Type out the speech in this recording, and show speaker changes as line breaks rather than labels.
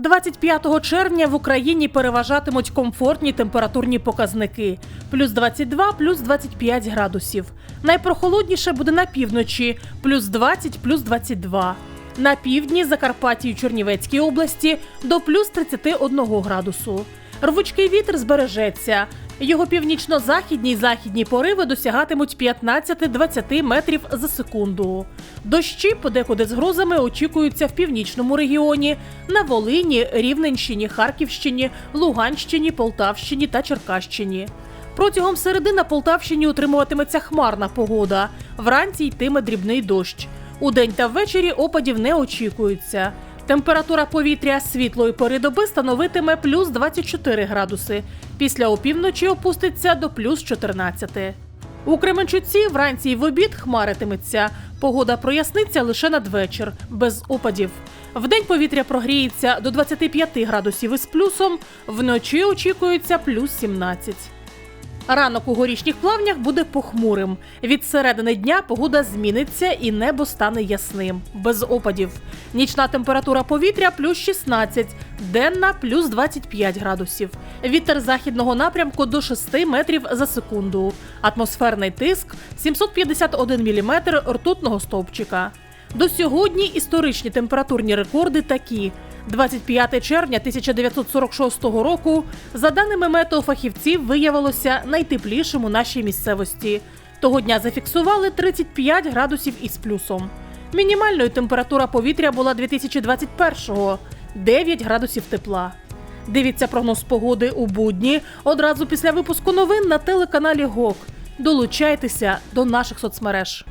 25 червня в Україні переважатимуть комфортні температурні показники плюс 22, плюс 25 градусів. Найпрохолодніше буде на півночі плюс 20, плюс 22. На півдні Закарпатті і Чернівецькій області до плюс 31 градусу. Рвучкий вітер збережеться. Його північно-західні й західні пориви досягатимуть 15-20 метрів за секунду. Дощі подекуди з грозами очікуються в північному регіоні, на Волині, Рівненщині, Харківщині, Луганщині, Полтавщині та Черкащині. Протягом середи на Полтавщині утримуватиметься хмарна погода. Вранці йтиме дрібний дощ. Удень та ввечері опадів не очікується. Температура повітря світлої пори доби становитиме плюс 24 градуси. Після опівночі опуститься до плюс 14. У Кременчуці вранці й в обід хмаритиметься. Погода проясниться лише надвечір, без опадів. Вдень повітря прогріється до 25 градусів із плюсом, вночі очікується плюс 17. Ранок у горішніх плавнях буде похмурим. Від середини дня погода зміниться і небо стане ясним, без опадів. Нічна температура повітря плюс 16, денна плюс 25 градусів. Вітер західного напрямку до 6 метрів за секунду. Атмосферний тиск 751 міліметр ртутного стовпчика. До сьогодні історичні температурні рекорди такі. 25 червня 1946 року, за даними метеофахівців, виявилося найтеплішим у нашій місцевості. Того дня зафіксували 35 градусів із плюсом. Мінімальною температура повітря була 2021-го – 9 градусів тепла. Дивіться прогноз погоди у будні одразу після випуску новин на телеканалі ГОК. Долучайтеся до наших соцмереж.